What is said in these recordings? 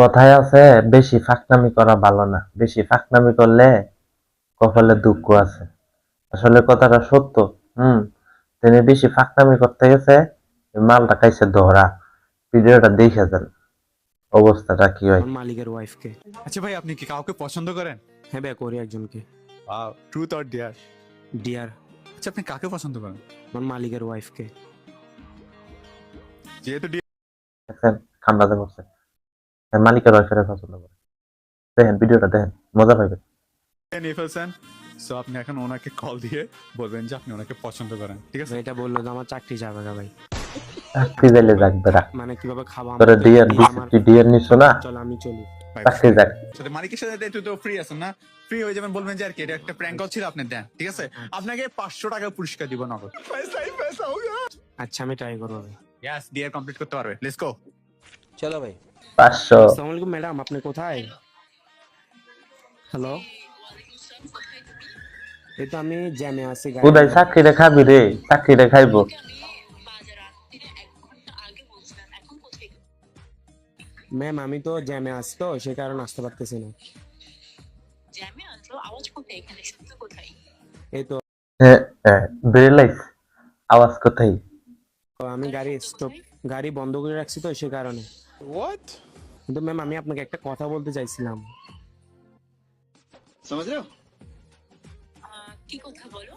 কথায় আছে বেশি ফাঁকনামি করা ভালো না। বেশি ফাঁকনামি করলে কপালে দুঃখ আছে। আসলে কথাটা সত্য হুম? তিনি বেশি ফাঁকনামি করতে গেছে মালটা খাইছে ধরা ভিডিওটা দেখে যান অবস্থাটা কি হয়। মালিকের ওয়াইফকে আচ্ছা ভাই আপনি কি কাউকে পছন্দ করেন? হ্যাঁ ভাই করি একজনকে। Wow truth or dare dare আচ্ছা আপনি কাকে পছন্দ করেন? আমার মালিকের ওয়াইফকে যেহেতু ডিয়ার দেখেন ঠান্ডাতে তাই মালিকের ওয়াইফের পছন্দ করে। দেখেন ভিডিওটা দেখেন মজা পাইবেন। নিয়ে সো আপনি এখন ওনাকে কল দিয়ে বলবেন যে আপনি ওনাকে পছন্দ করেন ঠিক আছে? এটা বলল যে আমার চাকরি যাবে না ভাই। চাকরি মানে কীভাবে তোরা ডিএর না চল আমি চলি। চাকরি যাক। সাথে মালিকের সাথে তুই তো ফ্রি আছেন না? ফ্রি হয়ে যাবেন বলবেন যে আর কি এটা একটা প্র্যাঙ্ক কল ছিল আপনি দেন ঠিক আছে? আপনাকে পাঁচশো টাকা পুরস্কার দিব নগদ। আচ্ছা আমি ট্রাই করব ভাই। ইয়াস ডিয়ার কমপ্লিট করতে পারবে। লেটস গো চলো ভাই। পাঁচশো। আসসালামু আলাইকুম ম্যাডাম আপনি কোথায়? হ্যালো এই তো আমি জ্যামে আছি চাকরিটা খাবি রে চাকরিটা খাইবো ম্যাম আমি তো জ্যামে আছি তো সে কারণে আসতে পারতেছি না। জ্যামে আসলো আওয়াজ কোথায় এখানে? শব্দ কোথায়? এই তো। বেরেলাইস আওয়াজ কোথায়? আমি গাড়ি স্টপ গাড়ি বন্ধ করে রাখছি তো সে কারণে। কিন্তু ম্যাম আমি আপনাকে একটা কথা বলতে চাইছিলাম। আহ, কি কথা বলো?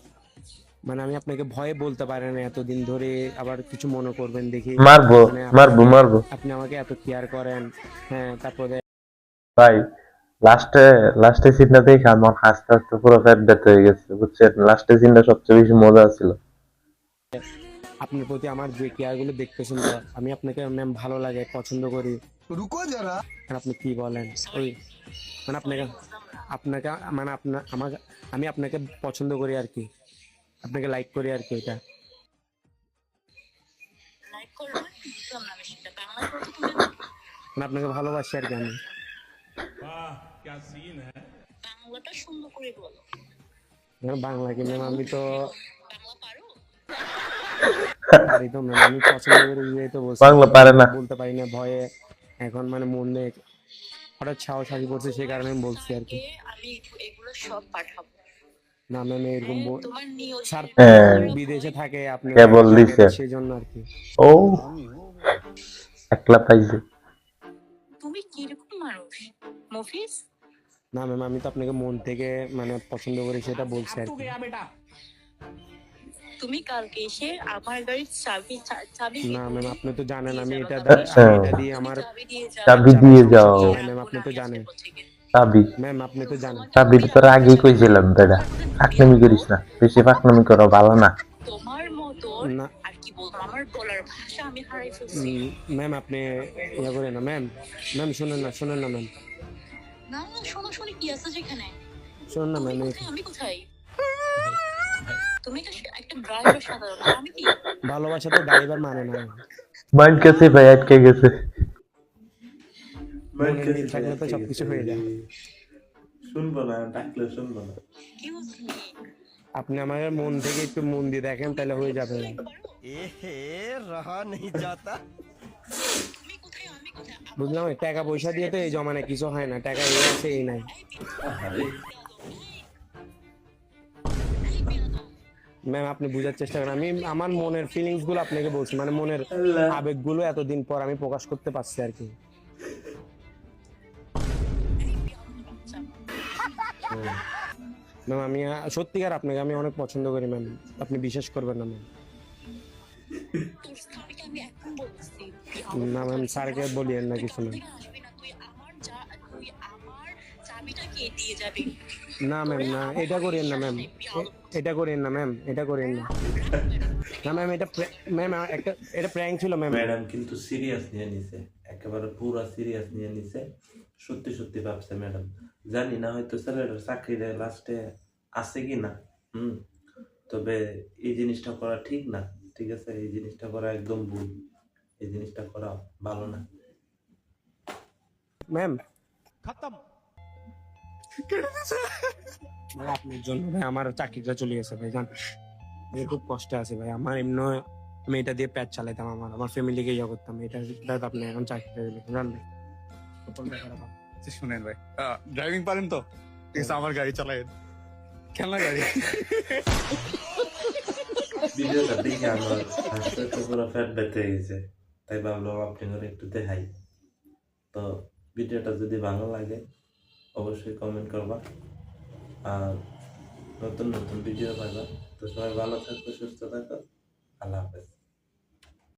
মানে আমি আপনাকে ভয়ে বলতে পারি না এতদিন ধরে আবার কিছু মনে করবেন দেখি। মারবো মানে মারবো মারবো। আপনি আমাকে এত কেয়ার করেন হ্যাঁ তারপরে ভাই লাস্টে লাস্টে সিনটা দেখে আমার হাসতে হাসতে পুরো পেট ব্যথা হয়ে গেছে বুঝছেন? লাস্টে সিনটা সবচেয়ে বেশি মজা ছিল। আপনার প্রতি আমার যে কেয়ারগুলো শুনতে আমি আপনাকে ম্যাম ভালো লাগে পছন্দ করি। রুকো যারা। আপনি কি বলেন? ওই মানে আপনাকে আপনাকে মানে আপনার আমার আমি আপনাকে পছন্দ করি আর কি। আপনাকে লাইক করি আর কি এটা। মানে আপনাকে ভালোবাসি আর কি আমি। বাংলাকে ম্যাম আমি তো বাংলা পারো পারি তো ম্যাম আমি পছন্দ করি এই তো বলছি। বাংলা পারে না। বলতে পারি না ভয়ে। এখন মানে মনে হঠাৎ সাহস আসি পড়ছে সেই কারণে আমি বলছি আর কি। আমি এগুলো সব পাঠাবো। না ম্যাম এরকম স্যার হ্যাঁ। বিদেশে থাকে আপনি কে আর কি। ও। একলা পাইছে। তুমি কীরকম মানুষ? মফিস না ম্যাম আমি তো আপনাকে মন থেকে মানে পছন্দ করি সেটা বলছি আর কি। তুমি কালকে এসে আমার গাড়ির চাবি চাবি না ম্যাম আপনি তো জানেন আমি এটা আচ্ছা। এটা দিয়ে আমার চাবি দিয়ে যাও। হ্যাঁ, ম্যাম, আপনি তো জানেন। চাবি। ম্যাম আপনি তো জানেন। চাবি তো আগেই কইছিলাম বেটা। ফাঁকনামি করিস না। বেশি ফাঁকনামি করো ভালো না। তোমার মতো না। আর কি বলব আমার বলার ভাষা আমি হারাই ফেলছি। ম্যাম আপনি ইয়ে করেন না ম্যাম ম্যাম শুনেন না শুনেন না ম্যাম না না শোনো শোনো কি আছে যেখানে? শুনুন না ম্যাম আমি কোথায়? ভালোবাসা তো ড্রাইভার মানে না। মাইন্ড কেসে ভাই আটকে গেছে। মাইন্ড কেসে থাকলে তো সবকিছু হয়ে যায়। শুনব না ডাকলে শুনব না। আপনি আমার মন থেকে একটু মন দিয়ে দেখেন তাহলে হয়ে যাবে। এহে রহা নেই যাতা। বুঝলাম টাকা পয়সা দিয়ে তো এই জমানায় কিছু হয় না টাকা এই আছে এই নাই। ম্যাম আপনি বোঝার চেষ্টা করেন। আমি আমার মনের ফিলিংসগুলো আপনাকে বলছি। মানে মনের আবেগগুলো এতদিন পর আমি প্রকাশ করতে পারছি আর কি। ম্যাম আমি সত্যিকার আপনাকে আমি অনেক পছন্দ করি ম্যাম আপনি বিশ্বাস করবেন না ম্যাম না ম্যাম স্যারকে বলিয়েন না কিছু না চাবিটা কে দিয়ে যাবি? না ম্যাম না এটা করেন না ম্যাম। এটা করেন না ম্যাম এটা করেন না। না ম্যাম এটা ম্যাম একটা এটা প্র্যাঙ্ক ছিল ম্যাম। ম্যাডাম কিন্তু সিরিয়াস নিয়ে নিছে একেবারে পুরো সিরিয়াস নিয়ে নিছে। সত্যি সত্যি ভাবছে ম্যাডাম। জানি না হয়তো ছেলেটার চাকরিরে লাস্টে আছে কি না হুম। তবে এই জিনিসটা করা ঠিক না ঠিক আছে? এই জিনিসটা করা একদম ভুল। এই জিনিসটা করা ভালো না। ম্যাম ভাই, আপনার জন্য ভাই আমার চাকরিটা চলে গেছে ভাই জান। আমি খুব কষ্টে আছে ভাই। আমার এমনি আমি এটা দিয়ে প্যাচ চালাইতাম আমার আমার ফ্যামিলিকে ইয়ে করতাম। এটা আপনি এখন চাকরিটা দিলেন জান ভাই। আচ্ছা, শুনেন ভাই। ড্রাইভিং পারেন তো? ঠিক আছে আমার গাড়ি চালায় খেলনা গাড়ি। ভিডিওটা দেখে আমার হাসতে তো পুরো ফ্যাট বেঁধে গেছে। তাই ভাবলাম আপনি একটু দেখাই। তো ভিডিওটা যদি ভালো লাগে অবশ্যই কমেন্ট করবা। আর নতুন নতুন ভিডিও পাইবা। তো সবাই ভালো থাকো, সুস্থ থাকো। আল্লাহ হাফেজ।